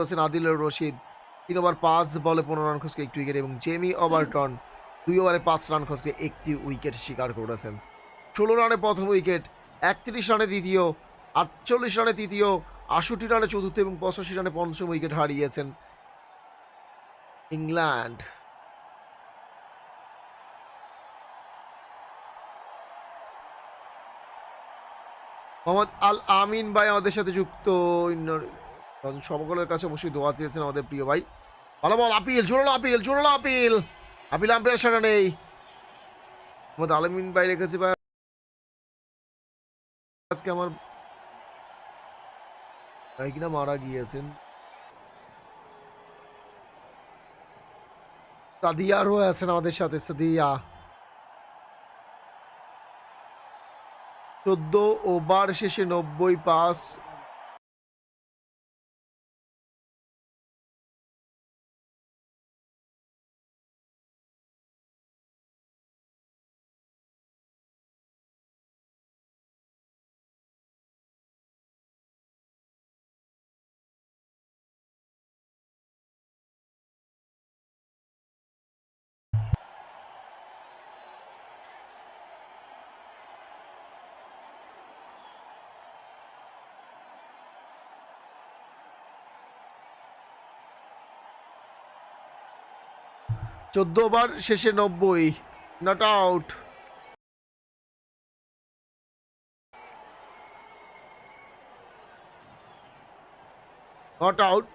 করেছেন আদিল রশিদ। তিন ওভার পাঁচ বলে পনেরো রান খসকে একটি উইকেট এবং জেমি ওভারটন দুই ওভারে পাঁচ রান খসকে একটি উইকেট শিকার করেছেন। ষোলো রানে প্রথম উইকেট একত্রিশ রানে দ্বিতীয়, আটচল্লিশ রানে তৃতীয়, আষট্টি রানে চতুর্থ এবং পঁচাশি রানে পঞ্চম উইকেট হারিয়েছেন ইংল্যান্ড। মোহাম্মদ আল আমিন ভাই আমাদের সাথে যুক্ত। সকলের কাছে অবশ্যই দোয়া চেয়েছেন আমাদের প্রিয় ভাই। ভালো বল, আপিল, জোরালো আপিল জোরালো আপিল। আপিল আম্পায়ার সেটা নেই। মোহাম্মদ আলমিন ভাই রেখেছে ভাই। আজকে আমার ভাই কিনা মারা গিয়েছেন। সাদিয়ারও আছেন আমাদের সাথে, সাদিয়া। চোদ্দ ওভার শেষে নব্বই পাস চোদ্দ ওভার শেষে নব্বই। Not out not out